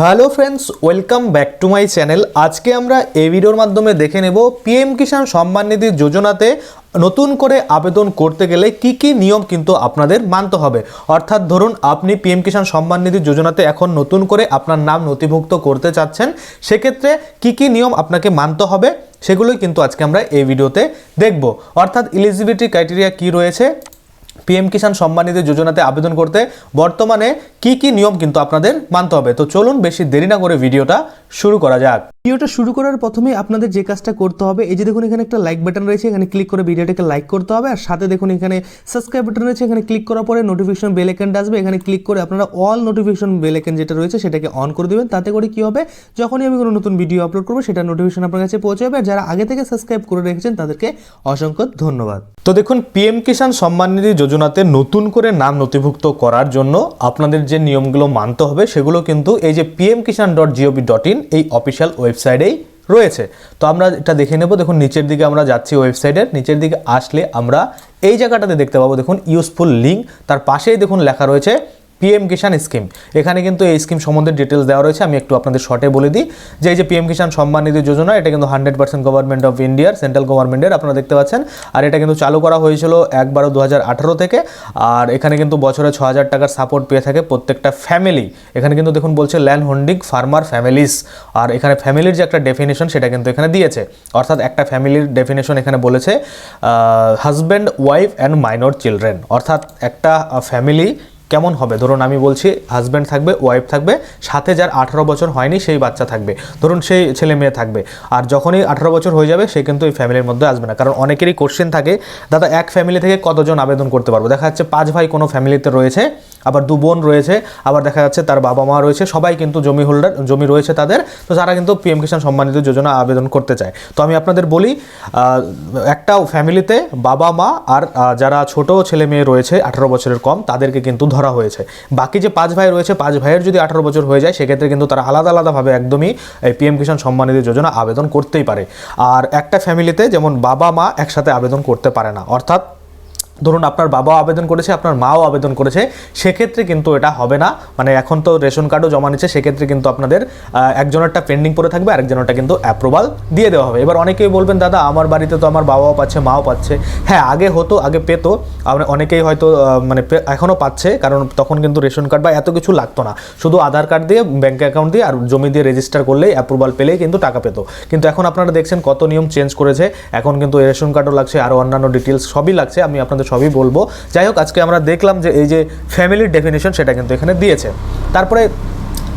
Hello friends welcome back to my channel আজকে আমরা এই ভিডিওর মাধ্যমে দেখে নেব পিএম কিষাণ সম্মান নিধি যোজনাতে নতুন করে আবেদন করতে গেলে কি কি নিয়ম কিন্তু আপনাদের মানতে হবে। অর্থাৎ ধরুন আপনি পিএম কিষাণ সম্মান নিধি যোজনাতে এখন নতুন করে আপনার নাম নথিভুক্ত করতে চাচ্ছেন, সেক্ষেত্রে কি কি নিয়ম আপনাকে মানতে হবে, সেগুলোই কিন্তু আজকে আমরা এই ভিডিওতে দেখব। অর্থাৎ ইলিজিবিলিটি ক্রাইটেরিয়া কি রয়েছে? পিএম কিষাণ সম্মান নিধি যোজনাতে আবেদন করতে বর্তমানে কি কি নিয়ম কিন্তু আপনাদের মানতে হবে? তো চলুন বেশি দেরি না করে ভিডিওটা শুরু করা যাক। ভিডিওটা শুরু করার প্রথমে আপনাদের যে কাজটা করতে হবে এই যে দেখুন এখানে একটা লাইক বাটন রয়েছে এখানে ক্লিক করে ভিডিওটাকে লাইক করতে হবে আর সাথে দেখুন এখানে সাবস্ক্রাইব বাটন রয়েছে এখানে ক্লিক করার পরে নোটিফিকেশন বেল আইকনটা আসবে এখানে ক্লিক করে আপনারা অল নোটিফিকেশন বেল আইকন যেটা রয়েছে সেটাকে অন করে দেবেন তাতে করে কি হবে? যখনই আমি কোনো নতুন ভিডিও আপলোড করব সেটা নোটিফিকেশন আপনার কাছে পৌঁছে যাবে আর যারা আগে থেকে সাবস্ক্রাইব করে রেখেছেন তাদেরকে অসংখ্য ধন্যবাদ। তো দেখুন পিএম কিষাণ সম্মান নিধি যোজনাতে নতুন করে নাম নথিভুক্ত করার জন্য আপনাদের যে নিয়মগুলো মানতে হবে সেগুলো কিন্তু এই যে PM Kisan dot gov dot in এই অফিসিয়াল ওয়েবসাইটেই রয়েছে। তো আমরা এটা দেখে নেব। দেখুন, নিচের দিকে আমরা যাচ্ছি ওয়েবসাইটের নিচের দিকে আসলে আমরা এই জায়গাটাতে দেখতে পাবো। দেখুন ইউজফুল লিঙ্ক তার পাশেই দেখুন লেখা রয়েছে পিএম কিষাণ স্কিম এখানে কিন্তু এই স্কিম সম্বন্ধে ডিটেলস দেওয়া রয়েছে, আমি একটু আপনাদের শর্টে বলে দিই। যে এই যে পিএম কিষাণ সম্মান নিধি যোজনা, এটা কিন্তু হান্ড্রেড পার্সেন্ট গভর্নমেন্ট অফ ইন্ডিয়ার সেন্ট্রাল গভর্নমেন্টের আপনারা দেখতে পাচ্ছেন। আর এটা কিন্তু চালু করা হয়েছিল এক বারো দু হাজার আঠারো থেকে। আর এখানে কিন্তু বছরে ছ হাজার টাকার সাপোর্ট পেয়ে থাকে প্রত্যেকটা ফ্যামিলি এখানে কিন্তু দেখুন বলছে ল্যান্ড হোল্ডিং ফার্মার ফ্যামিলিস আর এখানে ফ্যামিলির যে একটা ডেফিনেশন সেটা কিন্তু এখানে দিয়েছে। অর্থাৎ একটা ফ্যামিলির ডেফিনেশন এখানে বলেছে husband wife and minor children অর্থাৎ একটা ফ্যামিলি কেমন হবে? ধরুন আমি বলছি হাজব্যান্ড থাকবে ওয়াইফ থাকবে, সাথে যার আঠারো বছর হয়নি, সেই বাচ্চা থাকবে। ধরুন সেই ছেলে মেয়ে থাকবে। আর যখনই আঠারো বছর হয়ে যাবে, সে কিন্তু এই ফ্যামিলির মধ্যে আসবে না। কারণ অনেকেরই কোশ্চেন থাকে, দাদা, এক ফ্যামিলি থেকে কতজন আবেদন করতে পারব? দেখা যাচ্ছে পাঁচ ভাই কোনো ফ্যামিলিতে রয়েছে আবার দু বোন রয়েছে, আবার দেখা যাচ্ছে তার বাবা মা রয়েছে, সবাই কিন্তু জমি হোল্ডার জমি রয়েছে তাদের, তো তারা কিন্তু পিএম কিষাণ সম্মানিত যোজনা আবেদন করতে চায়। তো আমি আপনাদের বলি একটা ফ্যামিলিতে বাবা মা আর যারা ছোট ছেলে মেয়ে রয়েছে, আঠারো বছরের কম, তাদেরকে কিন্তু ধরা হয়েছে। বাকি যে পাঁচ ভাই রয়েছে, পাঁচ ভাইয়ের যদি আঠারো বছর হয়ে যায়, সেক্ষেত্রে কিন্তু তারা আলাদা আলাদাভাবে একদমই এই পিএম কিষাণ সম্মানিত যোজনা আবেদন করতেই পারে। আর একটা ফ্যামিলিতে যেমন বাবা মা একসাথে আবেদন করতে পারে না, অর্থাৎ ধরুন আপনার বাবাও আবেদন করেছে, আপনার মাও আবেদন করেছে, সেক্ষেত্রে কিন্তু এটা হবে না। মানে এখন তো রেশন কার্ডও জমা নিচ্ছে, সেক্ষেত্রে কিন্তু আপনাদের একজনেরটা পেন্ডিং পড়ে থাকবে, আরেকজনেরটা কিন্তু অ্যাপ্রুভাল দিয়ে দেওয়া হবে। এবার অনেকেই বলবেন, দাদা, আমার বাড়িতে তো আমার বাবাও পাচ্ছে, মাও পাচ্ছে। হ্যাঁ আগে হতো, আগে পেতো। অনেকেই হয়তো মানে এখনও পাচ্ছে, কারণ তখন কিন্তু রেশন কার্ড বা এত কিছু লাগতো না। শুধু আধার কার্ড দিয়ে ব্যাঙ্ক অ্যাকাউন্ট দিয়ে আর জমি দিয়ে রেজিস্টার করলেই অ্যাপ্রুভাল পেলেই কিন্তু টাকা পেতো। কিন্তু এখন আপনারা দেখছেন কত নিয়ম চেঞ্জ করেছে। এখন কিন্তু রেশন কার্ডও লাগছে আরও অন্যান্য ডিটেলস সবই লাগছে। আমি আপনাদের সবই বলব। যাই হোক, আজকে আমরা দেখলাম যে এই যে ফ্যামিলির ডেফিনেশন সেটা কিন্তু এখানে দিয়েছে। তারপরে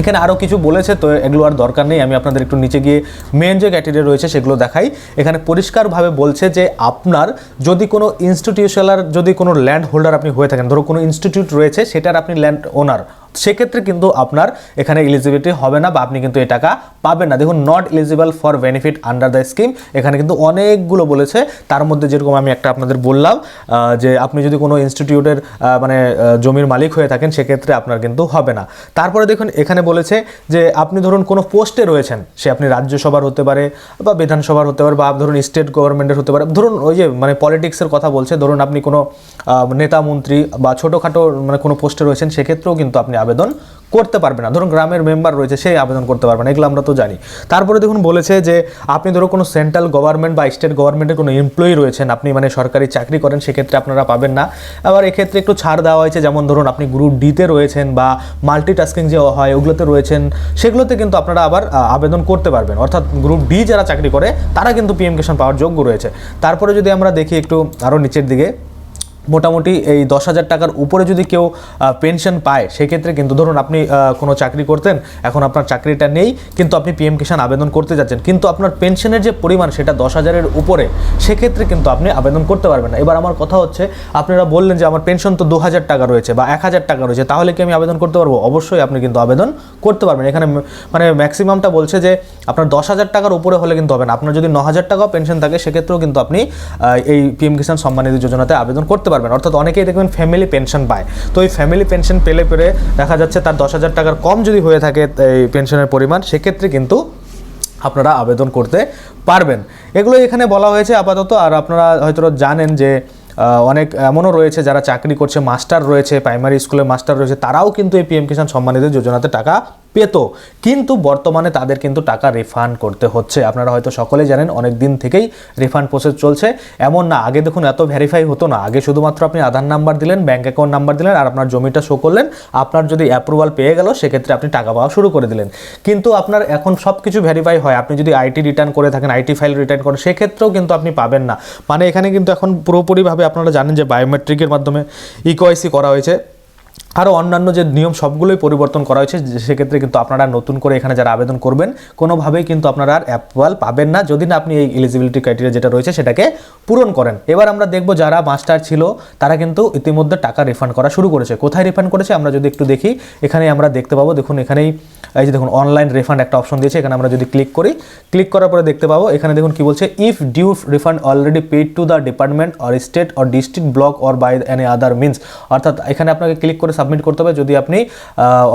এখানে আরও কিছু বলেছে, তো এগুলো আর দরকার নেই, আমি আপনাদের একটু নিচে গিয়ে মেন যে ক্যাটেরিয়া রয়েছে সেগুলো দেখাই। এখানে পরিষ্কারভাবে বলছে যে আপনার যদি কোনো ইনস্টিটিউশনাল যদি কোনো ল্যান্ড হোল্ডার আপনি হয়ে থাকেন, ধরো কোনো ইনস্টিটিউট রয়েছে, সেটার আপনি ল্যান্ড ওনার সেক্ষেত্রে কিন্তু আপনার এখানে এলিজিবিলিটি হবে না বা আপনি কিন্তু এই টাকা পাবেন না। দেখুন not eligible for benefit under the scheme এখানে কিন্তু অনেকগুলো বলেছে। তার মধ্যে যেরকম আমি একটা আপনাদের বললাম যে আপনি যদি কোনো ইনস্টিটিউটের মানে জমির মালিক হয়ে থাকেন, সেক্ষেত্রে আপনার কিন্তু হবে না। তারপরে দেখুন, এখানে বলেছে যে আপনি ধরুন কোনো পোস্টে রয়েছেন, সে আপনি রাজ্যসভার হতে পারে বা বিধানসভার হতে পারে বা ধরুন স্টেট গভর্নমেন্টের হতে পারে। ধরুন ওই যে মানে পলিটিক্সের কথা বলছে, ধরুন আপনি কোনো নেতা, মন্ত্রী বা ছোটোখাটো মানে কোনো পোস্টে রয়েছেন, সেক্ষেত্রেও কিন্তু আপনি আবেদন করতে পারবে না। ধরুন গ্রামের মেম্বার রয়েছে সেই আবেদন করতে পারবে না, এগুলো আমরা তো জানি। তারপরে দেখুন বলেছে যে, আপনি ধরো কোনো সেন্ট্রাল গভর্নমেন্ট বা স্টেট গভর্নমেন্টের কোনো এমপ্লয়ি রয়েছেন, আপনি মানে সরকারি চাকরি করেন, সেক্ষেত্রে আপনারা পাবেন না। আবার এক্ষেত্রে একটু ছাড় দেওয়া হয়েছে, যেমন ধরুন আপনি গ্রুপ ডিতে রয়েছেন বা মাল্টিটাস্কিং যে হয়, ওগুলোতে রয়েছেন, সেগুলোতে কিন্তু আপনারা আবার আবেদন করতে পারবেন। অর্থাৎ গ্রুপ ডি যারা চাকরি করে, তারা কিন্তু পিএম কিষাণ পাওয়ার যোগ্য রয়েছে। তারপরে যদি আমরা দেখি একটু আরও নিচের দিকে মোটামুটি এই দশ হাজার টাকার উপরে যদি কেউ পেনশন পায়, সেক্ষেত্রে কিন্তু ধরুন আপনি কোনো চাকরি করতেন, এখন আপনার চাকরিটা নেই, কিন্তু আপনি পিএম কিষাণ আবেদন করতে যাচ্ছেন, কিন্তু আপনার পেনশনের যে পরিমাণ সেটা দশ হাজারের উপরে, সেক্ষেত্রে কিন্তু আপনি আবেদন করতে পারবেন না। এবার আমার কথা হচ্ছে, আপনারা বললেন যে আমার পেনশন তো দু হাজার টাকা রয়েছে বা এক হাজার টাকা রয়েছে, তাহলে কি আমি আবেদন করতে পারব? অবশ্যই আপনি কিন্তু আবেদন করতে পারবেন। এখানে মানে ম্যাক্সিমামটা বলছে যে, আপনার দশ হাজার টাকার উপরে হলে কিন্তু হবে না। আপনার যদি ন হাজার টাকাও পেনশন থাকে, সেক্ষেত্রেও কিন্তু আপনি এই পিএম কিষাণ সম্মান নিধি যোজনাতে আবেদন করতে পারবেন। অর্থাৎ অনেকেই দেখবেন ফ্যামিলি পেনশন পায়। তো এই ফ্যামিলি পেনশন পেলে পেলে দেখা যাচ্ছে তার দশ হাজার টাকার কম যদি হয়ে থাকে এই পেনশনের পরিমাণ, সেক্ষেত্রে কিন্তু আপনারা আবেদন করতে পারবেন। এগুলো এখানে বলা হয়েছে আপাতত, আর আপনারা হয়তো জানেন যে অনেক এমনও রয়েছে যারা চাকরি করছে, মাস্টার রয়েছে প্রাইমারি স্কুলে মাস্টার রয়েছে, তারাও কিন্তু এই পিএম কিষাণ সম্মানিত যোজনাতে টাকা পেতো। কিন্তু বর্তমানে তাদের কিন্তু টাকা রিফান্ড করতে হচ্ছে। আপনারা হয়তো সকলেই জানেন অনেক দিন থেকেই রিফান্ড প্রসেস চলছে। এমন না, আগে দেখুন, এত ভেরিফাই হতো না। আগে শুধুমাত্র আপনি আধার নাম্বার দিলেন ব্যাঙ্ক অ্যাকাউন্ট নাম্বার দিলেন, আর আপনার জমিটা শো করলেন। আপনার যদি অ্যাপ্রুভাল পেয়ে গেল, সেক্ষেত্রে আপনি টাকা পাওয়া শুরু করে দিলেন। কিন্তু আপনার এখন সব কিছু ভেরিফাই হয়। আপনি যদি আইটি রিটার্ন করে থাকেন আইটি ফাইল রিটার্ন করেন, সেক্ষেত্রেও কিন্তু আপনি পাবেন না। মানে এখানে কিন্তু এখন পুরোপুরিভাবে আপনারা জানেন যে বায়োমেট্রিকের মাধ্যমে ইকোআইসি করা হয়েছে। আরও অন্যান্য যে নিয়ম সবগুলোই পরিবর্তন করা হয়েছে সেক্ষেত্রে কিন্তু আপনারা নতুন করে এখানে যারা আবেদন করবেন, কোনোভাবেই কিন্তু আপনারা আর অ্যাপ্রুভাল পাবেন না। যদি না আপনি এই এলিজিবিলিটি ক্রাইটেরিয়া যেটা রয়েছে সেটাকে পূরণ করেন। এবার আমরা দেখব যারা মাস্টার ছিল, তারা কিন্তু ইতিমধ্যে টাকা রিফান্ড করা শুরু করেছে। কোথায় রিফান্ড করেছে আমরা যদি একটু দেখি এখানে আমরা দেখতে পাবো। দেখুন, এখানেই এই যে দেখুন অনলাইন রিফান্ড একটা অপশন দিয়েছে। এখানে আমরা যদি ক্লিক করি ক্লিক করার পরে দেখতে পাবো, এখানে দেখুন কি বলছে if due refund already paid to the department or state or district block or by any other means অর্থাৎ এখানে আপনাকে ক্লিক করে সাবমিট করতে হবে। যদি আপনি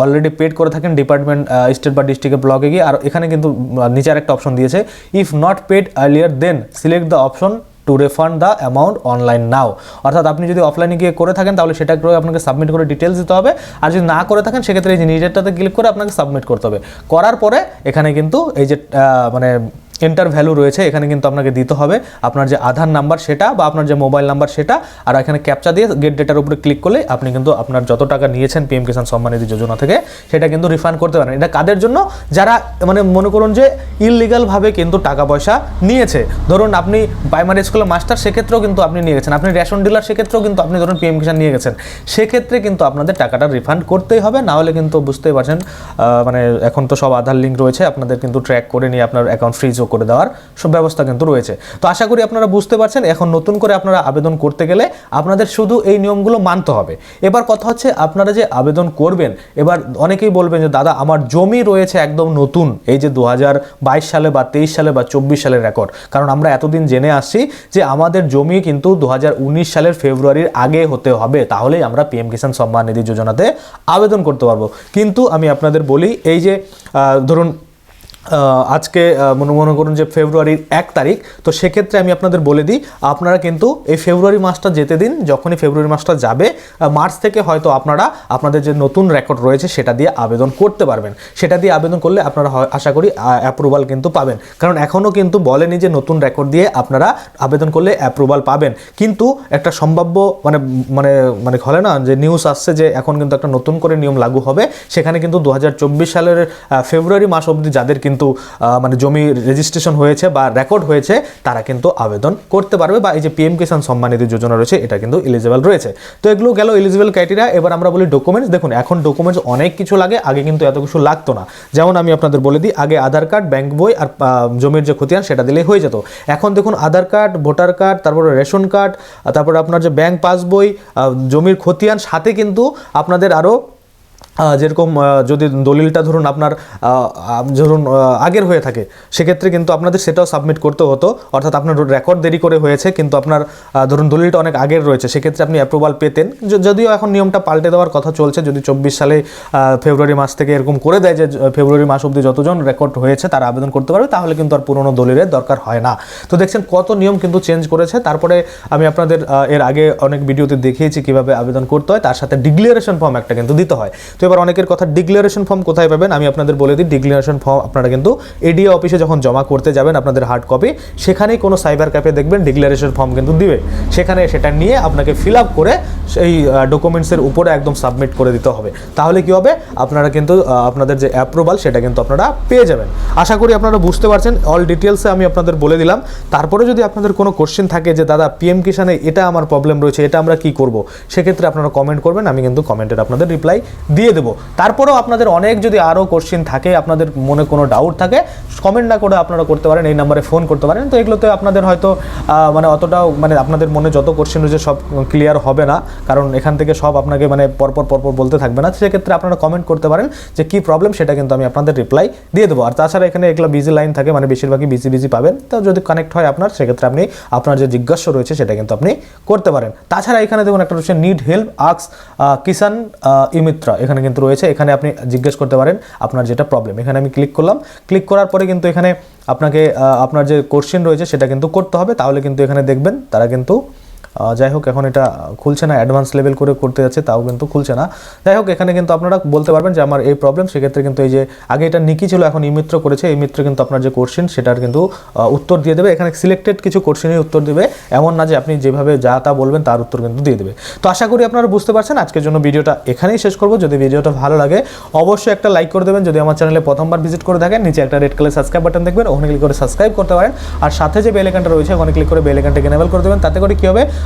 অলরেডি পেড করে থাকেন ডিপার্টমেন্ট স্টেট বা ডিস্ট্রিক্টের ব্লকে গিয়ে আর এখানে কিন্তু আহ, নিচে একটা অপশন দিয়েছে if not paid earlier then select the option to refund the amount online now অর্থাৎ আপনি যদি অফলাইনে গিয়ে করে থাকেন তাহলে সেটা করে আপনাকে সাবমিট করে ডিটেলস দিতে হবে। আর যদি না করে থাকেন সেক্ষেত্রে এই যে নিজেরটাতে ক্লিক করে আপনাকে সাবমিট করতে হবে। করার পরে এখানে কিন্তু এই যে মানে এন্টার ভ্যালু রয়েছে, এখানে কিন্তু আপনাকে দিতে হবে। আপনার যে আধার নাম্বার সেটা বা আপনার যে মোবাইল নাম্বার সেটা, আর এখানে ক্যাপচা দিয়ে গেট ডেটার উপরে ক্লিক করলে আপনি কিন্তু আপনার যত টাকা নিয়েছেন পিএম কিষাণ সম্মান নিধি যোজনা থেকে, সেটা কিন্তু রিফান্ড করতে পারেন। এটা কাদের জন্য? যারা মানে মনে করুন যে ইললিগালভাবে কিন্তু টাকা পয়সা নিয়েছে। ধরুন আপনি প্রাইমারি স্কুলের মাস্টার সেক্ষেত্রেও কিন্তু আপনি নিয়ে গেছেন। আপনি রেশন ডিলার সেক্ষেত্রেও কিন্তু আপনি ধরুন পিএম কিষাণ নিয়ে গেছেন। সেক্ষেত্রে কিন্তু আপনাদের টাকাটা রিফান্ড করতেই হবে, না হলে কিন্তু বুঝতেই পারছেন মানে এখন তো সব আধার লিঙ্ক রয়েছে, আপনাদের কিন্তু ট্র্যাক করে নিয়ে আপনার অ্যাকাউন্ট ফ্রিজও করে দেওয়ার সব ব্যবস্থা কিন্তু রয়েছে। তো আশা করি আপনারা বুঝতে পারছেন, এখন নতুন করে আপনারা আবেদন করতে গেলে আপনাদের শুধু এই নিয়মগুলো মানতে হবে। এবার কথা হচ্ছে আপনারা যে আবেদন করবেন, এবার অনেকেই বলবেন যে, দাদা, আমার জমি রয়েছে একদম নতুন, এই যে দু হাজার বাইশ সালে বা তেইশ সালে বা চব্বিশ সালের রেকর্ড কারণ আমরা এতদিন জেনে আসছি যে, আমাদের জমি কিন্তু দু হাজার উনিশ সালের ফেব্রুয়ারির আগে হতে হবে, তাহলেই আমরা পিএম কিষাণ সম্মান নিধি যোজনাতে আবেদন করতে পারব। কিন্তু আমি আপনাদের বলি, এই যে ধরুন আজকে মনে মনে করুন যে ফেব্রুয়ারির এক তারিখ, তো সেক্ষেত্রে আমি আপনাদের বলে দিই, আপনারা কিন্তু এই ফেব্রুয়ারি মাসটা যেতে দিন, যখনই ফেব্রুয়ারি মাসটা যাবে মার্চ থেকে হয়তো আপনারা আপনাদের যে নতুন রেকর্ড রয়েছে সেটা দিয়ে আবেদন করতে পারবেন। সেটা দিয়ে আবেদন করলে আপনারা আশা করি অ্যাপ্রুভাল কিন্তু পাবেন। কারণ এখনও কিন্তু বলেনি যে নতুন রেকর্ড দিয়ে আপনারা আবেদন করলে অ্যাপ্রুভাল পাবেন। কিন্তু একটা সম্ভাব্য মানে মানে মানে হলে না, যে নিউজ আসছে যে এখন কিন্তু একটা নতুন করে নিয়ম লাগু হবে, সেখানে কিন্তু দু হাজার চব্বিশ সালের ফেব্রুয়ারি মাস অবধি যাদের কিন্তু আহ, মানে জমি রেজিস্ট্রেশন হয়েছে বা রেকর্ড হয়েছে তারা কিন্তু আবেদন করতে পারবে বা এই যে পিএম কিষাণ সম্মান নিধি যোজনা রয়েছে এটা কিন্তু এলিজিবল রয়েছে। তো এগুলো গেল এলিজিবল ক্রাইটেরিয়া এবার আমরা বলি ডকুমেন্টস দেখুন এখন ডকুমেন্টস অনেক কিছু লাগে আগে কিন্তু এত কিছু লাগতো না। যেমন আমি আপনাদের বলে দিই আগে আধার কার্ড ব্যাংক বই আর জমির যে খতিয়ান সেটা দিলেই হয়ে যেত। এখন দেখুন আধার কার্ড ভোটার কার্ড তারপরে রেশন কার্ড তারপরে আপনার যে ব্যাংক পাসবই জমির খতিয়ান সাথে কিন্তু আপনাদের আরও যেরকম যদি দলিলটা ধরুন আপনার ধরুন আগের হয়ে থাকে, সেক্ষেত্রে কিন্তু আপনাদের সেটাও সাবমিট করতে হতো। অর্থাৎ আপনার রেকর্ড দেরি করে হয়েছে, কিন্তু আপনার ধরুন দলিলটা অনেক আগের রয়েছে, সেক্ষেত্রে আপনি অ্যাপ্রুভাল পেতেন। যদিও এখন নিয়মটা পাল্টে দেওয়ার কথা চলছে, যদি চব্বিশ সালে ফেব্রুয়ারি মাস থেকে এরকম করে দেয় যে ফেব্রুয়ারি মাস অবধি যতজন রেকর্ড হয়েছে, তারা আবেদন করতে পারবে, তাহলে কিন্তু আর পুরনো দলিলের দরকার হয় না। তো দেখছেন কত নিয়ম কিন্তু চেঞ্জ করেছে। তারপরে আমি আপনাদের এর আগে অনেক ভিডিওতে দেখিয়েছি কীভাবে আবেদন করতে হয়, তার সাথে ডিক্লারেশন ফর্ম একটা কিন্তু দিতে হয়। তো এবার অনেকের কথা ডিক্লারেশন ফর্ম কোথায় পাবেন? আমি আপনাদের বলে দিই ডিক্লারেশন ফর্ম আপনারা কিন্তু এডিও অফিসে যখন জমা করতে যাবেন আপনাদের হার্ড কপি সেখানেই কোনো সাইবার ক্যাফে দেখবেন ডিক্লারেশন ফর্ম কিন্তু দিবে। সেখানে সেটা নিয়ে আপনাকে ফিল আপ করে সেই ডকুমেন্টসের উপরে একদম সাবমিট করে দিতে হবে। তাহলে কি হবে? আপনারা কিন্তু আপনাদের যে অ্যাপ্রুভাল সেটা কিন্তু আপনারা পেয়ে যাবেন। আশা করি আপনারা বুঝতে পারছেন অল ডিটেলসে আমি আপনাদের বলে দিলাম। তারপরে যদি আপনাদের কোনো কোশ্চেন থাকে যে, দাদা পিএম কিষানে এটা আমার প্রবলেম রয়েছে, এটা আমরা কি করব? সেক্ষেত্রে আপনারা কমেন্ট করবেন, আমি কিন্তু কমেন্টের আপনাদের রিপ্লাই দিয়ে দেবো। তারপরেও আপনাদের অনেক যদি আরও কোশ্চেন থাকে, আপনাদের মনে কোনো ডাউট থাকে কমেন্ট না করে আপনারা করতে পারেন, এই নাম্বারে ফোন করতে পারেন। তো এগুলোতে আপনাদের হয়তো মানে অতটাও মানে আপনাদের মনে যত কোশ্চেন রয়েছে সব ক্লিয়ার হবে না। কারণ এখান থেকে সব আপনাকে মানে পরপর পরপর বলতে থাকবে না। সেক্ষেত্রে আপনারা কমেন্ট করতে পারেন যে কী প্রবলেম সেটা কিন্তু আমি আপনাদের রিপ্লাই দিয়ে দেবো। আর তাছাড়া এখানে এগুলো বিজি লাইন থাকে মানে বেশিরভাগই বিজি বিজি পাবেন। তো যদি কানেক্ট হয় আপনার, সেক্ষেত্রে আপনি, আপনার যে জিজ্ঞাসা রয়েছে, সেটা কিন্তু আপনি করতে পারেন। তাছাড়া এখানে দেখুন একটা রয়েছে নিড হেল্প আক্স কিষান ইমিত্রা। এখানে কিন্তু রয়েছে। এখানে আপনি জিজ্ঞেস করতে পারেন আপনার যেটা প্রবলেম এখানে আমি ক্লিক করলাম। ক্লিক করার পরে কিন্তু এখানে আপনাকে আপনার যে কোশ্চেন রয়েছে সেটা কিন্তু করতে হবে। তাহলে কিন্তু এখানে দেখবেন তারা কিন্তু যাই হোক, এখন এটা খুলছে না অ্যাডভান্স লেভেল করে করতে যাচ্ছে, তাও কিন্তু খুলছে না। যাই হোক, এখানে কিন্তু আপনারা বলতে পারবেন যে আমার এই প্রবলেম সেক্ষেত্রে কিন্তু এই যে আগে এটা নিকি ছিল, এখন ইমিত্র করেছে, এই মিত্র কিন্তু আপনার যে কোশ্চেন সেটার কিন্তু উত্তর দিয়ে দেবে। এখানে সিলেক্টেড কিছু কোশ্চেনের উত্তর দেবে, এমন না যে আপনি যেভাবে যা তা বলবেন, তার উত্তর কিন্তু দিয়ে দেবে। তো আশা করি আপনারা বুঝতে পারছেন, আজকের জন্য ভিডিওটা এখানেই শেষ করব। যদি ভিডিওটা ভালো লাগে, অবশ্যই একটা লাইক করে দেবেন। যদি আমার চ্যানেলে প্রথমবার ভিজিট করে থাকেন, নিচে একটা রেড কালার সাবস্ক্রাইব বাটন দেখবেন, ওখানে ক্লিক করে সাবস্ক্রাইব করতে পারেন। আর সাথে যে বেল আইকনটা রয়েছে, ওখানে ক্লিক করে বেল আইকনটাকে এনেবল করে দেবেন। তাতে করে কী হবে?